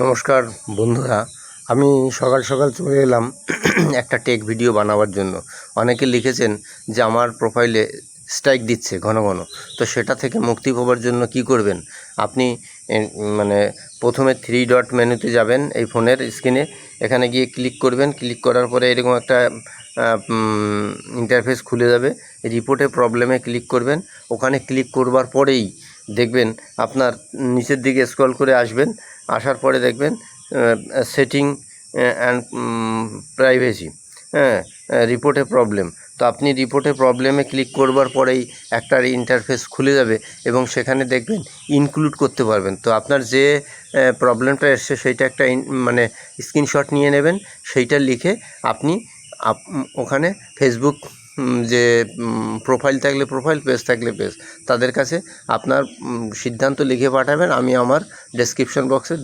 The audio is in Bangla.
নমস্কার বন্ধুরা। আমি সকাল সকাল চলে এলাম একটা টেক ভিডিও বানাবার জন্য। অনেকে লিখেছেন যে আমার প্রোফাইলে স্ট্রাইক দিচ্ছে ঘন ঘন। তো সেটা থেকে মুক্তি পাওয়ার জন্য কি করবেন? আপনি মানে প্রথমে থ্রি ডট মেনুতে যাবেন এই ফোনের স্ক্রিনে এখানে গিয়ে ক্লিক করবেন। ক্লিক করার পরে এরকম একটা ইন্টারফেস খুলে যাবে। রিপোর্টে প্রবলেমে ক্লিক করবেন। ওখানে ক্লিক করবার পরেই দেখবেন, আপনার নিচের দিকে স্ক্রল করে আসবেন, আসার পরে দেখবেন সেটিং অ্যান্ড প্রাইভেসি হ্যাঁ রিপোর্টে প্রবলেম তো আপনি রিপোর্টে প্রবলেমে ক্লিক করবার পরেই একটা ইন্টারফেস খুলে যাবে এবং সেখানে দেখবেন ইনক্লুড করতে পারবেন। তো আপনার যে প্রবলেমটা এসছে সেইটা একটা মানে স্ক্রিনশট নিয়ে নেবেন, সেইটা লিখে আপনি আপ- ওখানে ফেসবুক যে প্রোফাইল থাকলে প্রোফাইল পেজ থাকলে পেজ তাদের কাছে আপনার সিদ্ধান্ত লিখে পাঠাবেন, আমি আমার ডেসক্রিপশন বক্সে